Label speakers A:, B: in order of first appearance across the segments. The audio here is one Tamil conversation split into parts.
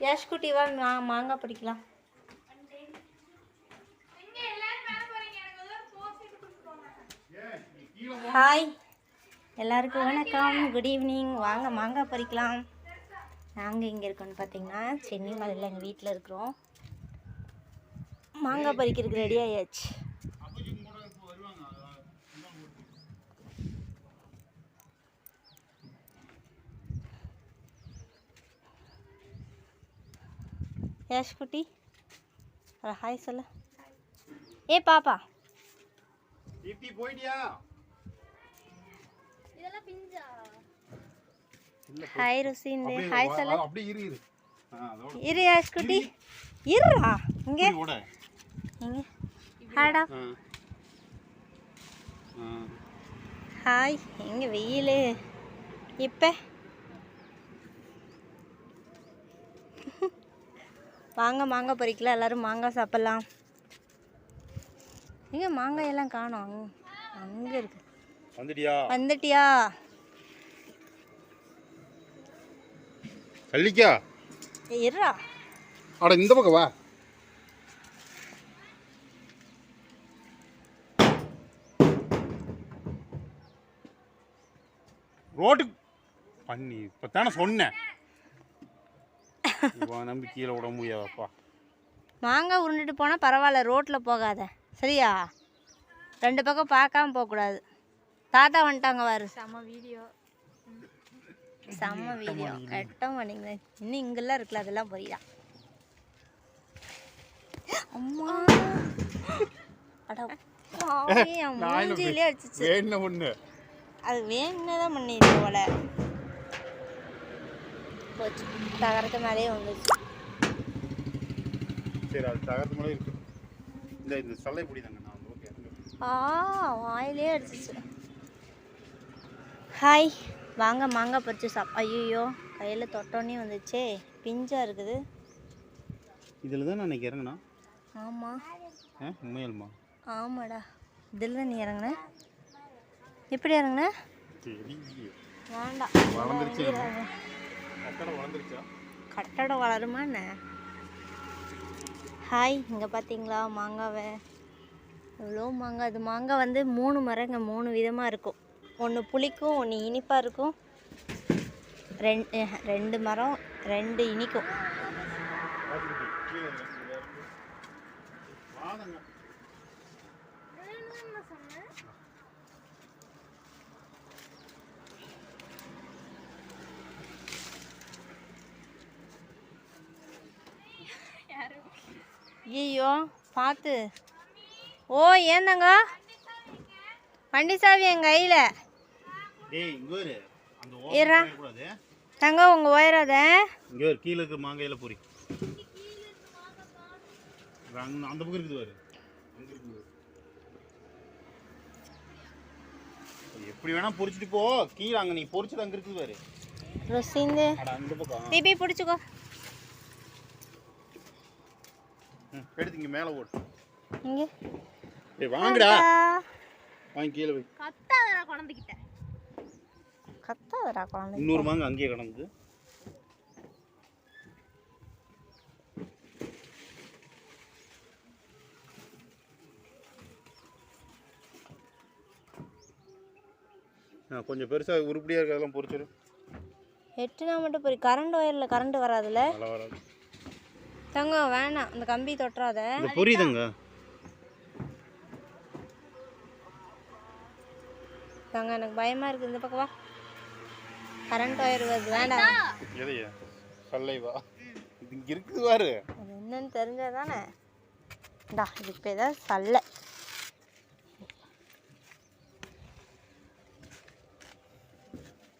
A: யஷ் குட்டி வா மா- மாங்காய் பறிக்கலாம் ஹாய் எல்லாருக்கும் வணக்கம். குட் ஈவினிங் வாங்க மாங்காய் பறிக்கலாம் நாங்கள் எங்கே இருக்கோம்னு பார்த்தீங்கன்னா சென்னை மலையில் எங்கள் வீட்டில் இருக்கிறோம். மாங்காய் பறிக்கிறதுக்கு ரெடி ஆயாச்சு. யஷ் குட்டி ஹாய் சொல்லு. ஏ பாப்பா.
B: தீப்தி போயிட்டியா?
A: ஹாய் ருசிந்து ஹாய் சொல்லு.
B: அப்படியே இரு இரு.
A: இரு யஷ் குட்டி இருடா இங்கே. இங்கே.
B: ஆ.
A: ஹாய் எங்கே வெயில். இப்போ? வாங்க மாங்காய் பறிக்கலாம் எல்லாரும் மாங்காய் சாப்பிட்லாம். எங்கே மாங்காய் எல்லாம் காணோம்? அங்க அங்கே இருக்கு.
B: வந்துட்டியா?
A: வந்துட்டியா?
B: கள்ளிக்கா
A: இருடா.
B: அட இந்த பக்கம் வா. ரோட்டுக்கு பண்ணி இப்போ தானே சொன்னேன். நம்பி கீழே விட முடியாதப்பா.
A: மாங்காய் உருண்டுட்டு போனால் பரவாயில்ல ரோட்டில் போகாத. சரியா? ரெண்டு பக்கம் பார்க்காம போகக்கூடாது. தாத்தா வந்துட்டாங்க வாரு செம்ம வீடியோ. செம்ம வீடியோ. கட்ட மாட்டேங்குது இன்னும் இங்கெல்லாம் இருக்குல்ல அதெல்லாம் போயிடா அம்மா. அட மூஞ்சிலே அடிச்சிச்சு. அது வேணும்னதான் பண்ணிடுச்சு போல. போச்சு. தகரத்து மேலேயே வந்துச்சு.
B: சரி அது தகர்த்து மேலே இருக்கு. இந்த இந்த சல்லை பிடி தாங்க நான். ஓகே
A: ஆ வாயிலே அடிச்சிச்சு. ஹாய். வாங்க மாங்காய் பறிச்சு சாப் ஐயோ கையில் தொட்டோன்னே வந்துச்சே. பிஞ்சா இருக்குது.
B: இதில் தான் நான் இறங்கினா?
A: ஆமாம்
B: ஆ உண்மையல்மா?
A: ஆமாடா. இதில் தான் நீ இறங்குன? எப்படி இறங்குன? வேண்டாம்.
B: வளர்ந்துருச்சா?
A: கட்டடம் வளருமா என்ன? ஹாய் இங்கே பார்த்தீங்களா மாங்காவை. எவ்வளோ மாங்காய்? அது மாங்காய் வந்து மூணு மரங்க மூணு விதமாக இருக்கும். ஒன்று புளிக்கும் ஒன்று இனிப்பாக இருக்கும். ரெண்டு ரெண்டு மரம் ரெண்டு இனிக்கும். ஐயோ பார்த்து. ஓ ஏந்தாங்க? வண்டி சாவி என் கையில்.
B: கூடாது
A: தங்க உங்கள் உயராத
B: இங்க ஒரு கீழே இருக்க மாங்காயில பொறி. அந்த பக்கம் இருக்குது பாரு. எப்படி வேணா பொறிச்சிட்டு போ. கீழே அங்க நீ பொறிச்சது அங்க இருக்குது பாரு.
A: ருசிந்து. பிபி பிடிச்சிக்கோ
B: ம், எடுத்து இங்க மேல ஓடு.
A: இங்கே.
B: டேய் வாங்கடா. வாங்கி கீழே வை.
A: கத்தாதடா குழந்தைகிட்ட. கத்தாதடா குழந்தை
B: இன்னொரு மாங்க அங்கேயே கிடந்தது ஆ, கொஞ்சம் பெருசா உருப்படியா இருக்கிறதெல்லாம் பொறிச்சிரு
A: எட்டுனா மட்டும் போய் கரண்ட் ஒயரில் கரண்ட் வராதுல்ல?
B: வராது.
A: தங்கம் வேணாம். அந்த கம்பி தொட்டுறாத
B: புரியுதுங்க.
A: தங்கம் எனக்கு பயமா இருக்கு. இந்த பக்கம் வா. கரண்ட் ஒயர் வருது. வேண்டாம்.
B: எதையா? சல்லை வா. இது இங்க இருக்குது பாரு.
A: அது என்னன்னு தெரிஞ்சா தானே இந்தா இதுக்கு பேர் தான் சல்லை.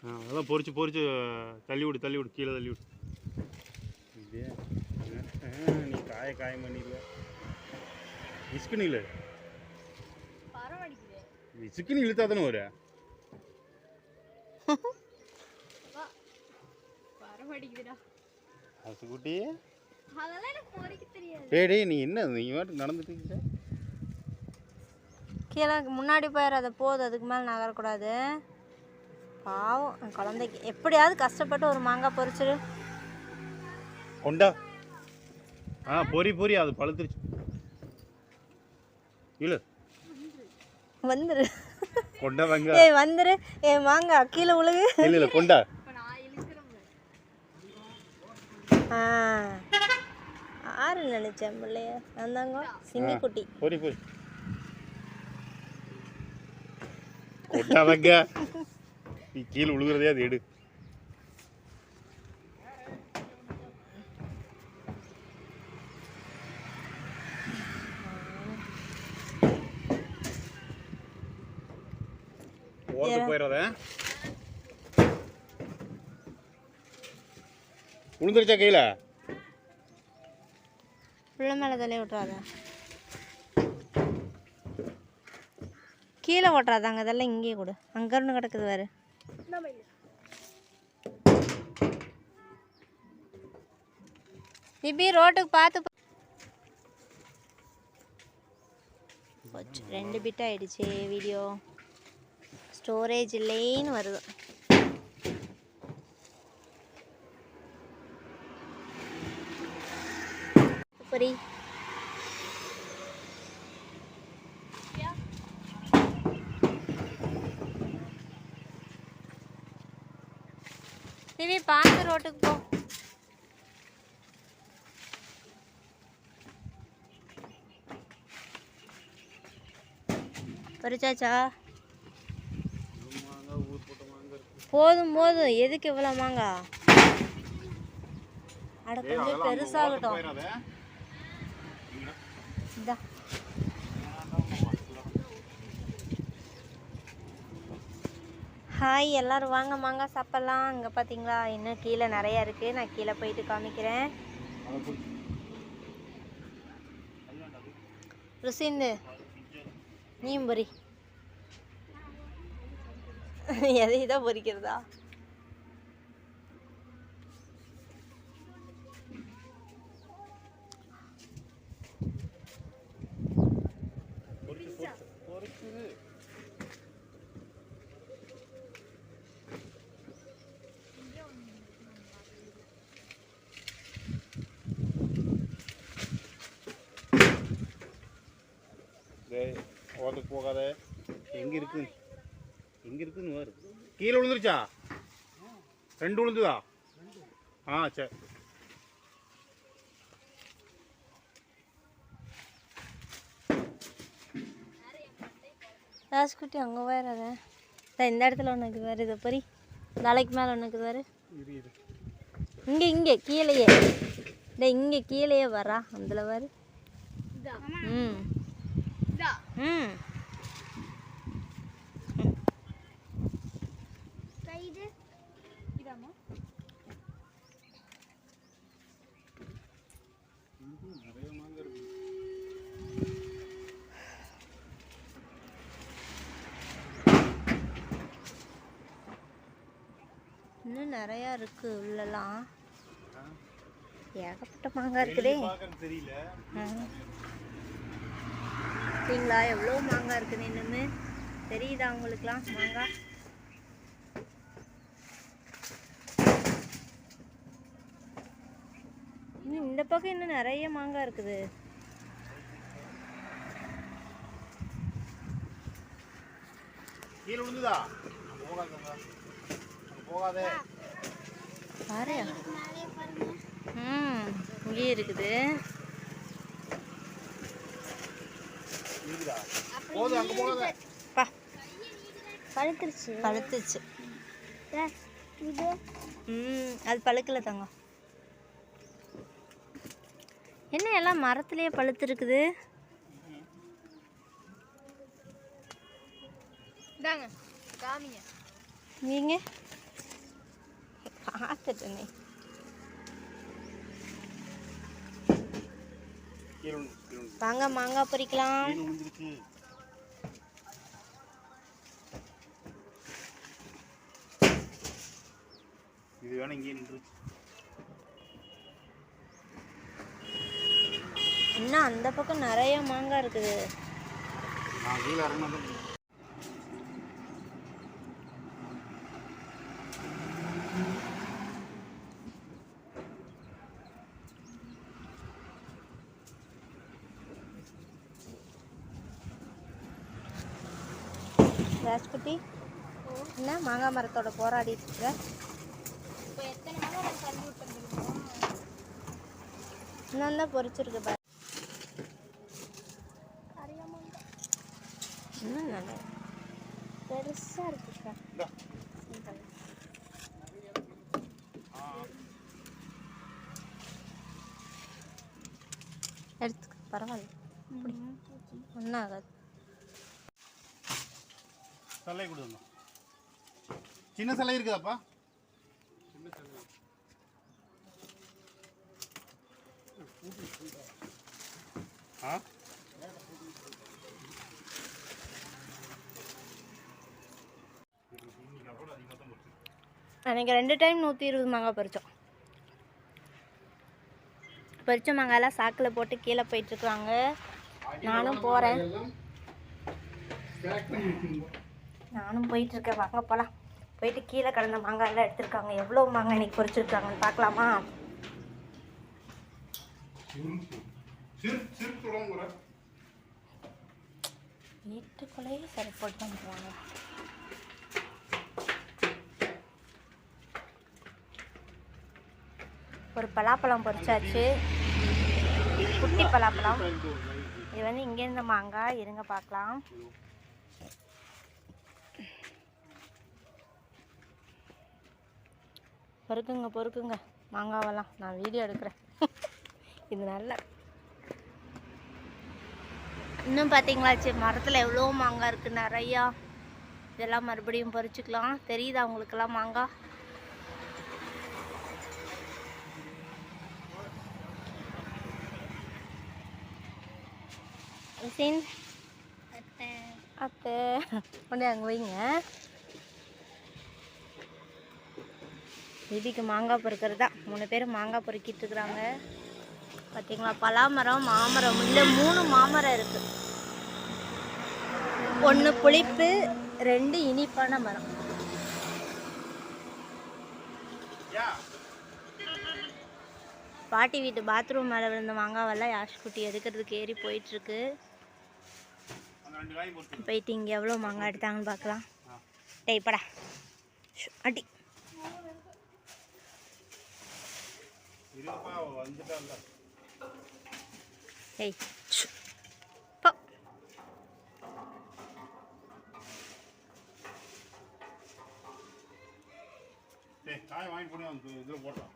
B: ஆ, அதெல்லாம் பொறிச்சு பொறிச்சு தள்ளி விடு தள்ளி விடு. கீழே தள்ளி விடு. நீ காய காயம் பண்ணிடுவ இசுக்குன்னு இல்லை இசுக்குன்னு இழுத்தா தானே நீ என்ன நீ நடந்துட்டு இருக்க
A: கீழே முன்னாடி போயிடாத போகுது அதுக்கு மேலே நகரக்கூடாது. பாவம் குழந்தைக்கு. எப்படியாவது கஷ்டப்பட்டு ஒரு மாங்காய் பொரிச்சிரு.
B: கொண்டா. ஆ பொறி பொறி அது பழுத்துருச்சு. இழு.
A: வந்துரு.
B: கொண்டா வெங்க.
A: ஏய் வந்துரு. ஏ மாங்கா கீழே உழுகு.
B: இல்ல இல்ல கொண்டா.
A: ஆ. ஆறு நினைச்சேன் பிள்ளைய. வந்தாங்க சிங்கிக்குட்டி
B: பொறி பொறி. கொண்டா வெங்க. நீ கீழே விழுகிறதே அது எடு. ஓரத்து போயிடாத. விழுந்துருச்சா கையில?
A: பிள்ளை மேலே தலை விட்றாத கீழே ஓட்டுறாதாங்க அதெல்லாம் இங்கேயே கொடு. அங்கே இருந்து கிடக்குது வேறு இப்படி ரோட்டுக்கு பார்த்து போச்சு. ரெண்டு பிட் ஆயிடுச்சு வீடியோ ஸ்டோரேஜ் இல்லைன்னு வருது. சரி திவி பார்த்து ரோட்டுக்கு போ. பறிச்சாச்சா போதும் போதும் எதுக்கு இவ்வளோ மாங்கா? அட கொஞ்சம் பெருசாகட்டும். இந்தா. ஹாய் எல்லாரும் வாங்க மாங்காய் சாப்பிட்லாம். அங்கே பார்த்தீங்களா இன்னும் கீழே நிறையா இருக்குது நான் கீழே போயிட்டு காமிக்கிறேன். ருசிந்து நீயும் பொரி. எதை தான் பொரிக்கிறதா
B: டேய் ஓரத்துக்கு போகாத. எங்கே இருக்கு எங்க இருக்குன்னு பாரு கீழே விழுந்துருச்சா? ரெண்டு விழுந்துதா? ஆ சரி
A: ராஜ்குட்டி அங்கே வேறு அதை. இந்த இடத்துல ஒன்று இருக்குது வேறு. இதை பொரி தலைக்கு மேலே ஒன்று இருக்குது வேறு.
B: இரு இரு.
A: இங்கே இங்கே கீழேயே. டே இங்கே கீழேயே வரா. அதில் வேறு. ம். ம்
B: நிறைய மாங்க இருக்கு
A: இன்னும் நிறையா இருக்குது உள்ளலாம். ஏகப்பட்ட மாங்காய் இருக்குதே. சரிங்களா எவ்வளோ மாங்காய் இருக்குது இன்னுமே? தெரியுதா உங்களுக்குலாம் மாங்காய் இன்னும் இந்த பக்கம் இன்னும் நிறைய மாங்காய் இருக்குது.
B: கீழே விழுந்துதா? போகாத.
A: பாரு. ம் இங்கேயே இருக்குது.
B: இருக்குதா போதும் அங்க போகாத.
A: பா. பழுத்துருச்சு. பழுத்துச்சு ம் அது பழுக்கல தங்கம். என்ன எல்லாம் மரத்துலயே பழுத்து இருக்குது நீங்க? பார்த்துட்டேனே வாங்க மாங்காய் பறிக்கலாம்
B: இது வேணா இங்கே நின்றுச்சு
A: இன்னும் அந்த பக்கம் நிறைய மாங்காய் இருக்குது
B: நான் கீழே இறங்கினா
A: ராஜ்குட்டி என்ன மாங்காய் மரத்தோட போராடிட்டு இருக்க இன்னும் தான் பொறிச்சிருக்கு பாரு. இன்னும் நல்லா பெருசாக
B: இந்தா.
A: எடுத்துக்க பரவாயில்ல. ஒன்றும் ஆகாது.
B: சல்லை கொடுங்க. சின்ன சல்லை இருக்குதாப்பா? ஆ?
A: அன்றைக்கி ரெண்டு டைம் நூற்றி இருபது மாங்காய் பறித்தோம் பறித்த மாங்காயெல்லாம் சாக்கில் போட்டு கீழே போயிட்டுருக்குறாங்க. நானும் போகிறேன் நானும் போயிட்டுருக்கேன். வாங்க போகலாம் போயிட்டு கீழே கிடந்த மாங்காய் எல்லாம் எடுத்திருக்காங்க. எவ்வளோ மாங்காய் இன்னைக்கு பறிச்சிருக்காங்கன்னு பார்க்கலாமா? வீட்டுக்குள்ளேயே சரி போட்டு தான் போவாங்க ஒரு பலாப்பழம் பொரிச்சாச்சு. குட்டி பலாப்பழம். இது வந்து இங்கேருந்து மாங்காய் இருங்க பார்க்கலாம். பொறுக்குங்க பொறுக்குங்க. மாங்காவெல்லாம் நான் வீடியோ எடுக்கிறேன். இது நல்ல. இன்னும் பார்த்தீங்களா சரி மரத்தில் எவ்வளோ மாங்காய் இருக்குது நிறையா. இதெல்லாம் மறுபடியும் பறிச்சுக்கலாம். தெரியுதா உங்களுக்கெல்லாம் மாங்காய் ஹுசேன் அத்தை. கொண்டு அங்கே வைங்க. தீபிக்கு மாங்காய் பொறுக்கிறது தான். மூணு பேரும் மாங்காய் பொறுக்கிட்டு இருக்கிறாங்க. பார்த்தீங்களா பலாமரம் மாமரம். இல்லை மூணு மாமரம் இருக்கு. ஒன்று புளிப்பு ரெண்டு இனிப்பான மரம். பாட்டி வீட்டு பாத்ரூம் மேலே விழுந்த மாங்காவெல்லாம் யாஷ் குட்டி எடுக்கிறதுக்கு ஏறி போயிட்டுருக்கு. போயிட்டு இங்கே எவ்வளோ மாங்காய் எடுத்தாங்கன்னு பார்க்கலாம் டேய் படா. அடி. ஏய்
B: டேய் காய் வாங்கி போட்டு இதில் போட்டோம்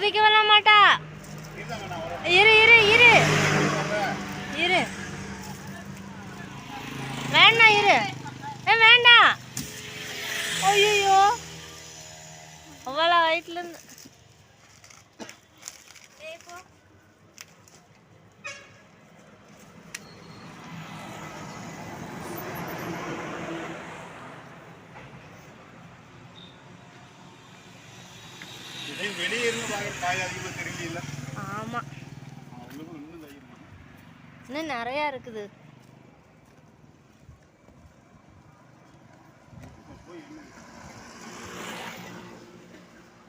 A: குதிக்க வர மாட்டா. இரு இரு இரு. இரு. வேண்டாம் இரு. ஏ வேண்டாம் ஐயோ அவ்வளோ வயிற்றுலேருந்து
B: இதே வெளியே இருந்து வாங்குற காய் அதிகமாக தெரியல
A: ஆமாம்
B: அவங்களுக்கும் இன்னும் தைரியம்
A: இன்னும் நிறையா இருக்குது.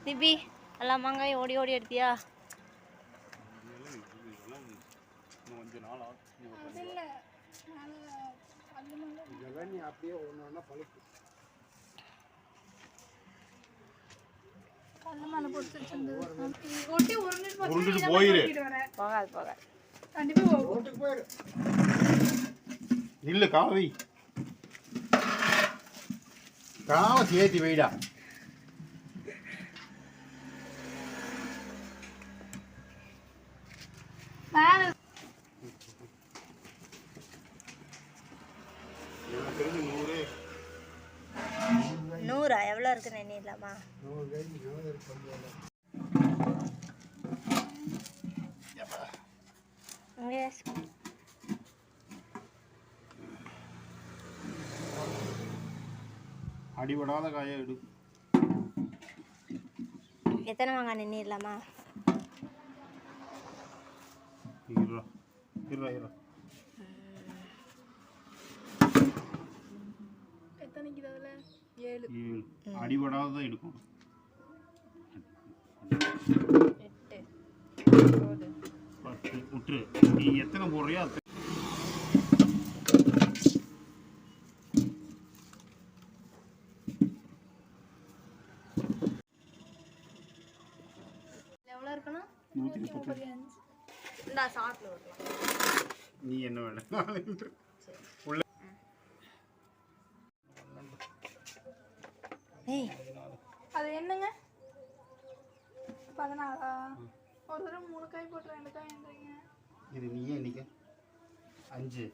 A: திபி எல்லா மாங்காயும் ஓடி ஓடி எடுத்தியா?
B: போயிரு.
A: போகாது. போகாது
C: ரோட்டுக்கு போயிரு
B: இல்ல காவி. காவை சேர்த்தி வைடா எனக்கு தெரிஞ்சு நூறு
A: நூறா எவ்வளோ இருக்குன்னு எண்ணிடலாமா
C: நூறு கைக்கு நூறு கொஞ்சம்
A: எஸ்
B: அடிபடாத காயை எடு.
A: எத்தனை மாங்காய் நின்றுடலாமா
B: இருடா இருடா இருடா.
D: எத்தனைக்கு அதில்? ஏழு.
B: ஏழு.
D: எட்டு.
B: பத்து. விட்டுரு. நீ எத்தனை போடுறியோ நூற்றி முப்பத்தி
A: இந்த சாட்டில் விடலாம்
B: நீ என்ன வேணும் உள்ள.
A: ஏய்.
D: அது என்னங்க? பதினாறா ஒரு தடவை மூணு காய் போட்டு ரெண்டு காய் என்றீங்க.
B: இது நீயே இன்னைக்கு அஞ்சு.